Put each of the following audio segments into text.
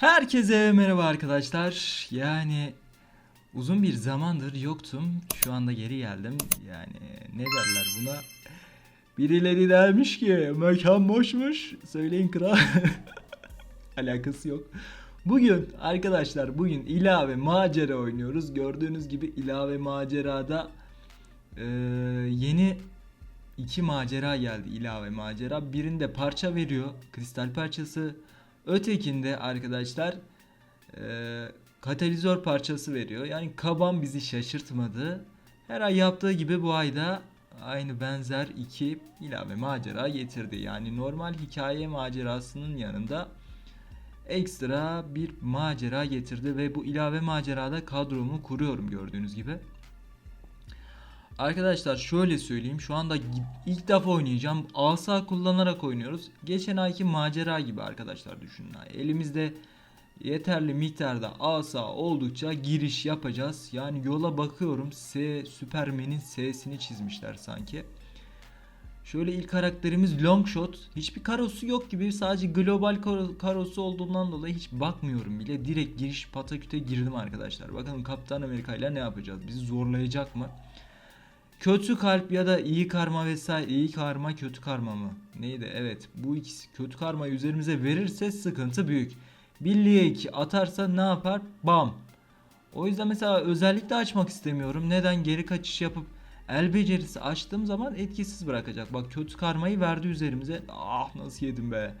Herkese merhaba arkadaşlar. Yani uzun bir zamandır yoktum. Şu anda geri geldim. Yani ne derler buna? Birileri dermiş ki mekan boşmuş. Söyleyin kral. Alakası yok. Bugün arkadaşlar bugün ilave macera oynuyoruz. Gördüğünüz gibi ilave macerada eee, yeni iki macera geldi ilave macera. Birinde parça veriyor. Kristal parçası. Ötekinde arkadaşlar eee, katalizör parçası veriyor. Yani kaban bizi şaşırtmadı. Her ay yaptığı gibi bu ayda aynı benzer iki ilave macera getirdi. Yani normal hikaye macerasının yanında ekstra bir macera getirdi ve bu ilave macerada kadromu kuruyorum gördüğünüz gibi. Arkadaşlar şöyle söyleyeyim şu anda ilk defa oynayacağım. Asa kullanarak oynuyoruz. Geçen ayki macera gibi arkadaşlar düşünün. Elimizde yeterli miktarda asa oldukça giriş yapacağız. Yani yola bakıyorum S Superman'in S'sini çizmişler sanki. Şöyle ilk karakterimiz Longshot. Hiçbir karosu yok gibi sadece global karo- karosu olduğundan dolayı hiç bakmıyorum bile. Direkt giriş pataküte girdim arkadaşlar. Bakalım Kaptan Amerika ile ne yapacağız? Bizi zorlayacak mı? Kötü kalp ya da iyi karma vesaire iyi karma kötü karma mı? Neydi? Evet bu ikisi kötü karmayı üzerimize verirse sıkıntı büyük. Birliğe iki atarsa ne yapar? Bam. O yüzden mesela özellikle açmak istemiyorum. Neden? Geri kaçış yapıp el becerisi açtığım zaman etkisiz bırakacak. Bak kötü karmayı verdi üzerimize. Ah nasıl yedim be.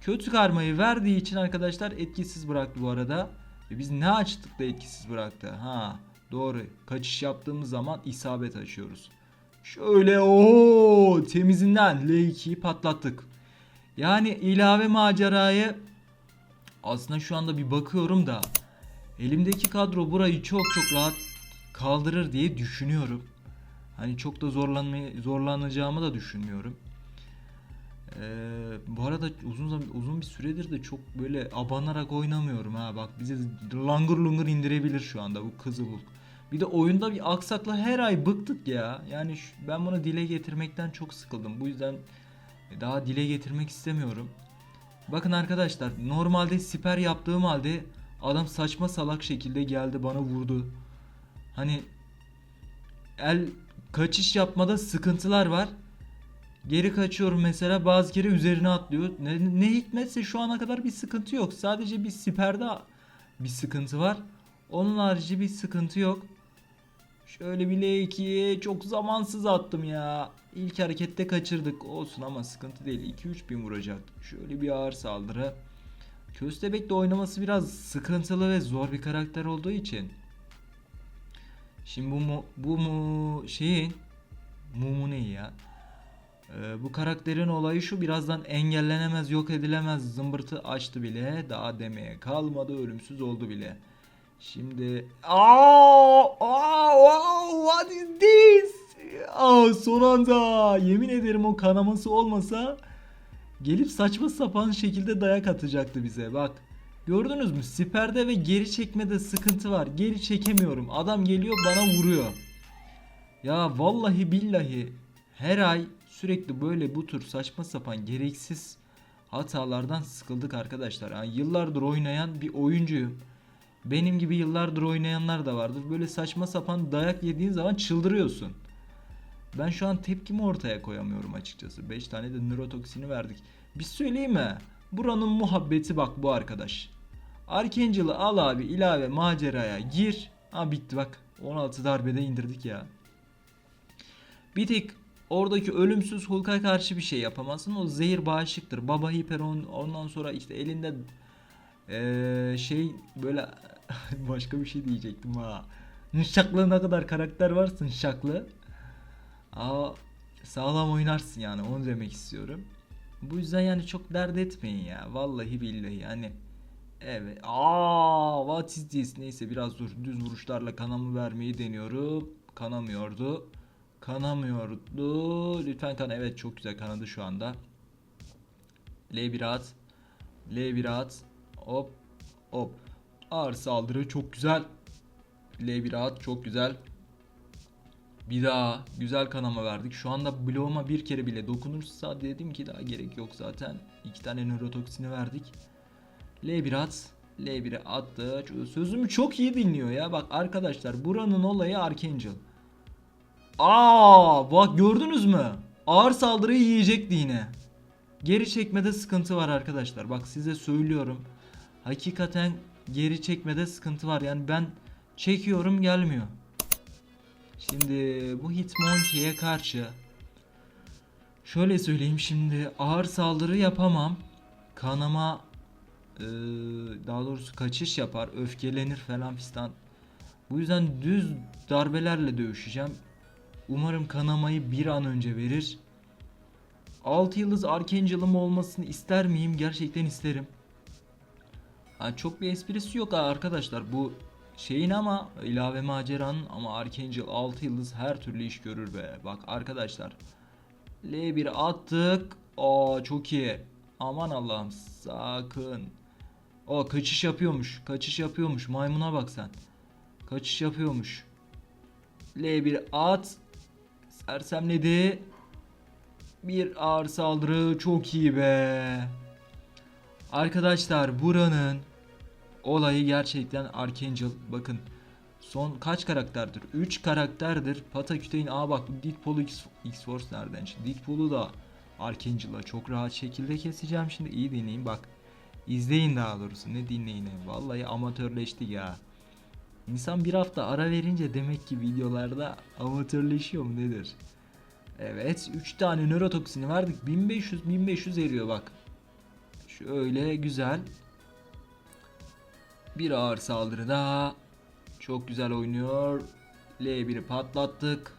Kötü karmayı verdiği için arkadaşlar etkisiz bıraktı bu arada. Ve biz ne açtık da etkisiz bıraktı? Ha doğru. Kaçış yaptığımız zaman isabet açıyoruz. Şöyle o temizinden L2'yi patlattık. Yani ilave macerayı aslında şu anda bir bakıyorum da elimdeki kadro burayı çok çok rahat kaldırır diye düşünüyorum. Hani çok da zorlanmayı zorlanacağımı da düşünmüyorum. Ee, bu arada uzun zaman uzun bir süredir de çok böyle abanarak oynamıyorum ha bak bize langır lungur indirebilir şu anda bu Kızıluk. Bir de oyunda bir aksakla her ay bıktık ya. Yani şu- ben bunu dile getirmekten çok sıkıldım. Bu yüzden daha dile getirmek istemiyorum. Bakın arkadaşlar normalde siper yaptığım halde adam saçma salak şekilde geldi bana vurdu. Hani el kaçış yapmada sıkıntılar var. Geri kaçıyorum mesela bazı kere üzerine atlıyor. Ne, ne hikmetse şu ana kadar bir sıkıntı yok. Sadece bir siperde bir sıkıntı var. Onun harici bir sıkıntı yok. Şöyle bir L2'ye çok zamansız attım ya. İlk harekette kaçırdık. Olsun ama sıkıntı değil. 2-3 bin vuracak. Şöyle bir ağır saldırı. Köstebek de oynaması biraz sıkıntılı ve zor bir karakter olduğu için. Şimdi bu mu, bu mu şeyin Mumu ne ya? Ee, bu karakterin olayı şu birazdan engellenemez yok edilemez zımbırtı açtı bile daha demeye kalmadı ölümsüz oldu bile. Şimdi aa, aa, wow, what is this? Aa, son anda yemin ederim o kanaması olmasa gelip saçma sapan şekilde dayak atacaktı bize bak. Gördünüz mü? Siperde ve geri çekmede sıkıntı var. Geri çekemiyorum. Adam geliyor bana vuruyor. Ya vallahi billahi her ay sürekli böyle bu tür saçma sapan gereksiz hatalardan sıkıldık arkadaşlar. Yani yıllardır oynayan bir oyuncuyum. Benim gibi yıllardır oynayanlar da vardır. Böyle saçma sapan dayak yediğin zaman çıldırıyorsun. Ben şu an tepkimi ortaya koyamıyorum açıkçası. 5 tane de nörotoksini verdik. Bir söyleyeyim mi? Buranın muhabbeti bak bu arkadaş. Archangel'ı al abi ilave maceraya gir. Ha bitti bak. 16 darbede indirdik ya. Bir tek oradaki ölümsüz Hulk'a karşı bir şey yapamazsın. O zehir bağışıktır. Baba Hiper on- ondan sonra işte elinde eee, şey böyle başka bir şey diyecektim ha. Nışaklı ne kadar karakter varsın şaklı. Aa, sağlam oynarsın yani onu demek istiyorum. Bu yüzden yani çok dert etmeyin ya. Vallahi billahi yani. Evet. Aa, what is this? Neyse biraz dur. Düz vuruşlarla kanamı vermeyi deniyorum. Kanamıyordu. Kanamıyordu. Lütfen kan. Evet çok güzel kanadı şu anda. L1 at. L1 at. Hop. Hop. Ağır saldırı çok güzel. L1 at çok güzel. Bir daha güzel kanama verdik. Şu anda bloğuma bir kere bile dokunursa dedim ki daha gerek yok zaten. İki tane nörotoksini verdik. L1 at. L1'e attı. Sözümü çok iyi dinliyor ya. Bak arkadaşlar buranın olayı Archangel. Aa bak gördünüz mü? Ağır saldırıyı yiyecekti yine. Geri çekmede sıkıntı var arkadaşlar. Bak size söylüyorum. Hakikaten geri çekmede sıkıntı var. Yani ben çekiyorum gelmiyor. Şimdi bu Hitmonkey'e karşı şöyle söyleyeyim şimdi ağır saldırı yapamam. Kanama eee, daha doğrusu kaçış yapar, öfkelenir falan fistan. Bu yüzden düz darbelerle dövüşeceğim. Umarım kanamayı bir an önce verir. 6 yıldız Archangel'ım olmasını ister miyim? Gerçekten isterim. Ha, çok bir esprisi yok arkadaşlar. Bu şeyin ama ilave maceranın ama Archangel 6 yıldız her türlü iş görür be. Bak arkadaşlar. L1 attık. Aa çok iyi. Aman Allah'ım sakın. O kaçış yapıyormuş. Kaçış yapıyormuş. Maymuna bak sen. Kaçış yapıyormuş. L1 at. Sersemledi. Bir ağır saldırı çok iyi be. Arkadaşlar buranın olayı gerçekten Archangel. Bakın son kaç karakterdir? 3 karakterdir. Pataküte'in aa bak Deadpool'u X-Force nereden çıktı? Deadpool'u da Archangel'la çok rahat şekilde keseceğim. Şimdi iyi dinleyin bak. İzleyin daha doğrusu ne dinleyin. Vallahi amatörleştik ya. İnsan bir hafta ara verince demek ki videolarda amatörleşiyor mu nedir? Evet 3 tane nörotoksini verdik 1500 1500 eriyor bak. Şöyle güzel. Bir ağır saldırı daha. Çok güzel oynuyor. L1'i patlattık.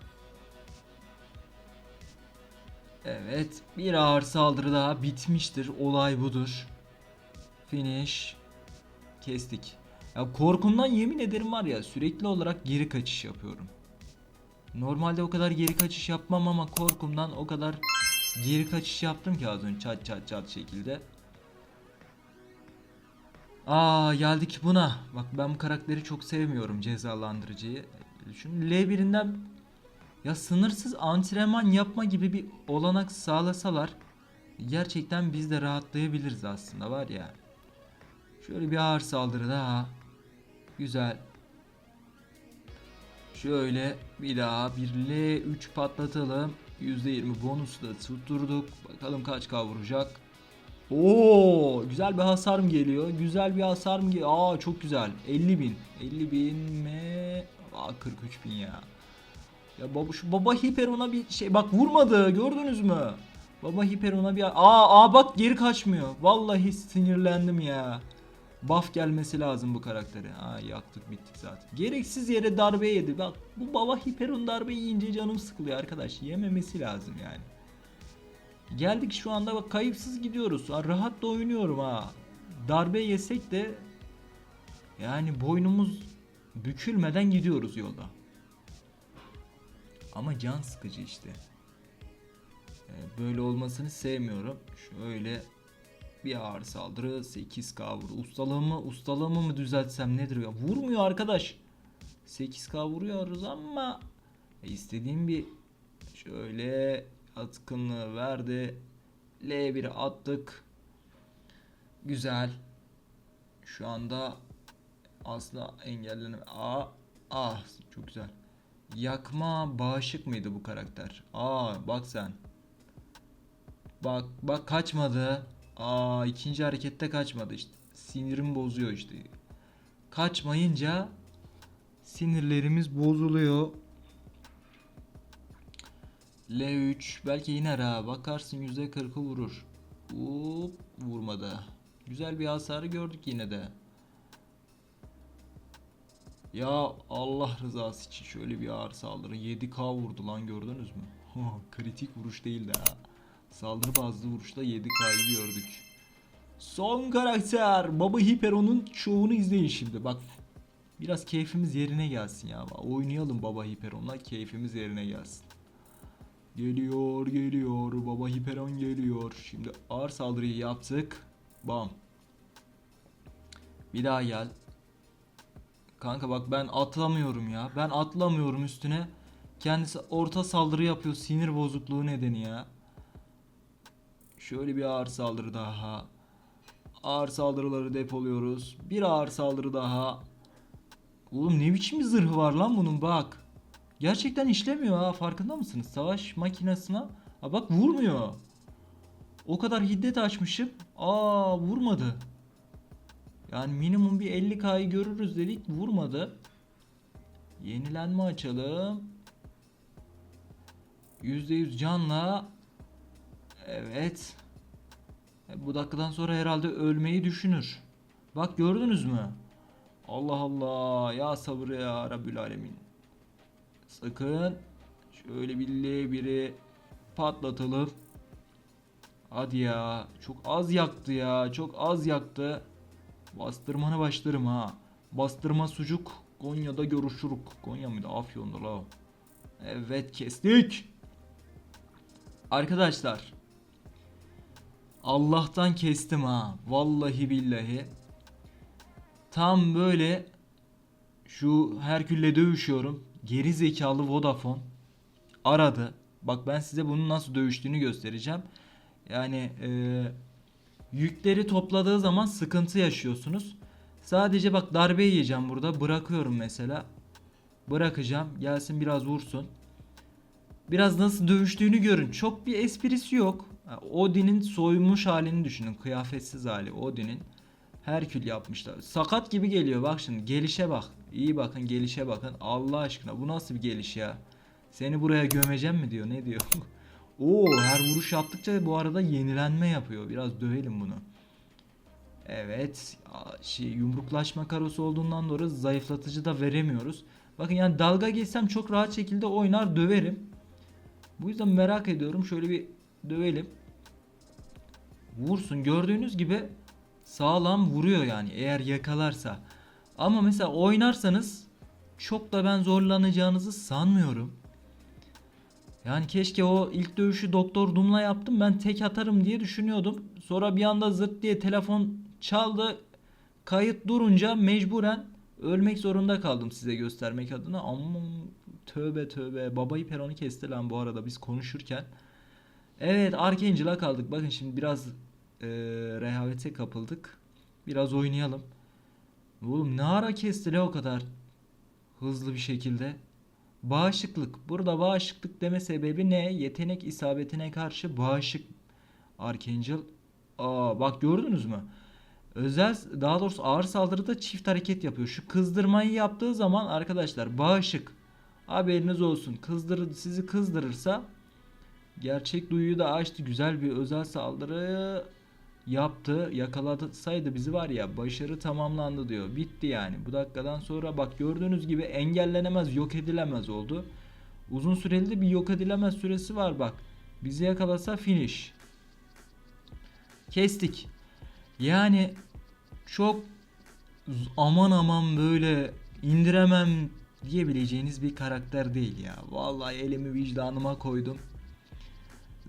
Evet bir ağır saldırı daha bitmiştir. Olay budur. Finish. Kestik. Ya korkumdan yemin ederim var ya sürekli olarak geri kaçış yapıyorum. Normalde o kadar geri kaçış yapmam ama korkumdan o kadar geri kaçış yaptım ki az önce çat çat çat şekilde. Aa geldik buna. Bak ben bu karakteri çok sevmiyorum cezalandırıcıyı. Şunu L1'inden ya sınırsız antrenman yapma gibi bir olanak sağlasalar gerçekten biz de rahatlayabiliriz aslında var ya. Şöyle bir ağır saldırı daha. Güzel. Şöyle bir daha bir L3 patlatalım. %20 bonusu da tutturduk. Bakalım kaç kavuracak. Oo, güzel bir hasar mı geliyor? Güzel bir hasar mı geliyor? Aa çok güzel. 50 bin. 50 bin mi? Aa 43 bin ya. Ya baba şu baba hiper ona bir şey bak vurmadı gördünüz mü? Baba hiper ona bir aa aa bak geri kaçmıyor. Vallahi sinirlendim ya. Buff gelmesi lazım bu karaktere. Aa yaktık bittik zaten. Gereksiz yere darbe yedi. Bak bu baba hiperon darbe yiyince canım sıkılıyor arkadaş. Yememesi lazım yani. Geldik şu anda bak kayıpsız gidiyoruz. Ha, rahat da oynuyorum ha. Darbe yesek de yani boynumuz bükülmeden gidiyoruz yolda. Ama can sıkıcı işte. Ee, Böyle olmasını sevmiyorum. Şöyle bir ağır saldırı 8k vurdu. Ustalığımı, ustalığımı mı düzeltsem nedir ya? Vurmuyor arkadaş. 8k vuruyoruz ama istediğim bir şöyle atkınlığı verdi. L1'i attık. Güzel. Şu anda asla engellenen. Aa, ah çok güzel. Yakma bağışık mıydı bu karakter? Aa bak sen. Bak bak kaçmadı. Aa ikinci harekette kaçmadı işte. Sinirim bozuyor işte. Kaçmayınca sinirlerimiz bozuluyor. L3 belki iner ha. Bakarsın %40'ı vurur. Hop vurmadı. Güzel bir hasarı gördük yine de. Ya Allah rızası için şöyle bir ağır saldırı. 7k vurdu lan gördünüz mü? Kritik vuruş değil de ha. Saldırı bazlı vuruşta 7k'yı gördük. Son karakter. Baba Hiperon'un şovunu izleyin şimdi. Bak biraz keyfimiz yerine gelsin ya. Oynayalım Baba Hiperon'la keyfimiz yerine gelsin. Geliyor geliyor Baba Hiperon geliyor. Şimdi ağır saldırıyı yaptık. Bam. Bir daha gel. Kanka bak ben atlamıyorum ya. Ben atlamıyorum üstüne. Kendisi orta saldırı yapıyor sinir bozukluğu nedeni ya. Şöyle bir ağır saldırı daha. Ağır saldırıları depoluyoruz. Bir ağır saldırı daha. Oğlum ne biçim bir zırhı var lan bunun bak. Gerçekten işlemiyor ha farkında mısınız? Savaş makinesine. Ha bak vurmuyor. O kadar hiddet açmışım. Aa vurmadı. Yani minimum bir 50k'yı görürüz dedik vurmadı. Yenilenme açalım. %100 canla. Evet. E, Bu dakikadan sonra herhalde ölmeyi düşünür. Bak gördünüz mü? Allah Allah ya sabır ya Rabbül Alemin. Sakın şöyle birliğe biri patlatalım. Hadi ya çok az yaktı ya çok az yaktı. Bastırmanı başlarım ha. Bastırma sucuk Konya'da görüşürük. Konya mıydı? Afyon'da la. Evet kestik. Arkadaşlar Allah'tan kestim ha. Vallahi billahi. Tam böyle şu Herkül'le dövüşüyorum. Geri zekalı Vodafone aradı. Bak ben size bunun nasıl dövüştüğünü göstereceğim. Yani e, yükleri topladığı zaman sıkıntı yaşıyorsunuz. Sadece bak darbe yiyeceğim burada. Bırakıyorum mesela. Bırakacağım. Gelsin biraz vursun. Biraz nasıl dövüştüğünü görün. Çok bir esprisi yok. Odin'in soymuş halini düşünün. Kıyafetsiz hali Odin'in. Herkül yapmışlar. Sakat gibi geliyor bak şimdi. Gelişe bak. İyi bakın gelişe bakın. Allah aşkına bu nasıl bir geliş ya? Seni buraya gömeceğim mi diyor. Ne diyor? Oo her vuruş yaptıkça bu arada yenilenme yapıyor. Biraz dövelim bunu. Evet. Şey, yumruklaşma karosu olduğundan dolayı zayıflatıcı da veremiyoruz. Bakın yani dalga geçsem çok rahat şekilde oynar döverim. Bu yüzden merak ediyorum. Şöyle bir dövelim. Vursun. Gördüğünüz gibi sağlam vuruyor yani eğer yakalarsa. Ama mesela oynarsanız çok da ben zorlanacağınızı sanmıyorum. Yani keşke o ilk dövüşü Doktor Doom'la yaptım. Ben tek atarım diye düşünüyordum. Sonra bir anda zırt diye telefon çaldı. Kayıt durunca mecburen ölmek zorunda kaldım size göstermek adına. Ama tövbe tövbe. Babayı peronu kesti lan bu arada biz konuşurken. Evet Archangel'a kaldık. Bakın şimdi biraz e, rehavete kapıldık. Biraz oynayalım. Oğlum ne ara kesti le o kadar hızlı bir şekilde. Bağışıklık. Burada bağışıklık deme sebebi ne? Yetenek isabetine karşı bağışık Archangel. Aa bak gördünüz mü? Özel daha doğrusu ağır saldırıda çift hareket yapıyor. Şu kızdırmayı yaptığı zaman arkadaşlar bağışık. Haberiniz olsun. Kızdır sizi kızdırırsa gerçek duyuyu da açtı. Güzel bir özel saldırı yaptı. Yakaladsaydı bizi var ya başarı tamamlandı diyor. Bitti yani. Bu dakikadan sonra bak gördüğünüz gibi engellenemez, yok edilemez oldu. Uzun süreli de bir yok edilemez süresi var bak. Bizi yakalasa finish. Kestik. Yani çok aman aman böyle indiremem diyebileceğiniz bir karakter değil ya. Vallahi elimi vicdanıma koydum.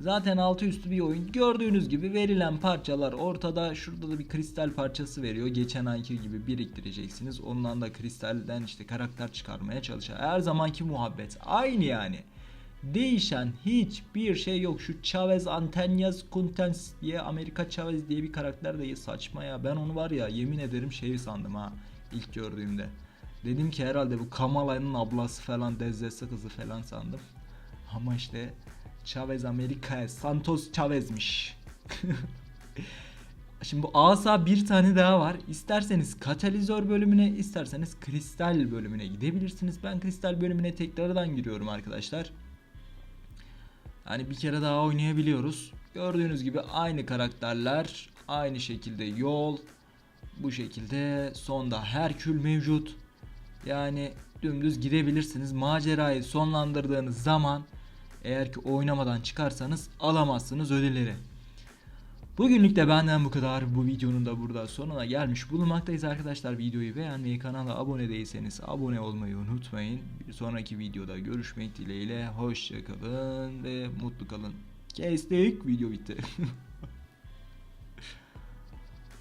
Zaten altı üstü bir oyun. Gördüğünüz gibi verilen parçalar ortada. Şurada da bir kristal parçası veriyor. Geçen ayki gibi biriktireceksiniz. Ondan da kristalden işte karakter çıkarmaya çalışıyor. Her zamanki muhabbet. Aynı yani. Değişen hiçbir şey yok. Şu Chavez Antenias Contens diye Amerika Chavez diye bir karakter de saçma ya. Ben onu var ya yemin ederim şey sandım ha ilk gördüğümde. Dedim ki herhalde bu Kamala'nın ablası falan Dezzesi kızı falan sandım. Ama işte Chavez Amerika Santos Chavez'miş. Şimdi bu asa bir tane daha var. İsterseniz katalizör bölümüne, isterseniz kristal bölümüne gidebilirsiniz. Ben kristal bölümüne tekrardan giriyorum arkadaşlar. Yani bir kere daha oynayabiliyoruz. Gördüğünüz gibi aynı karakterler, aynı şekilde yol, bu şekilde sonda Herkül mevcut. Yani dümdüz gidebilirsiniz. Macerayı sonlandırdığınız zaman eğer ki oynamadan çıkarsanız alamazsınız ödülleri. Bugünlük de benden bu kadar. Bu videonun da burada sonuna gelmiş bulunmaktayız arkadaşlar. Videoyu beğenmeyi, kanala abone değilseniz abone olmayı unutmayın. Bir sonraki videoda görüşmek dileğiyle. Hoşçakalın ve mutlu kalın. Kestik. Video bitti.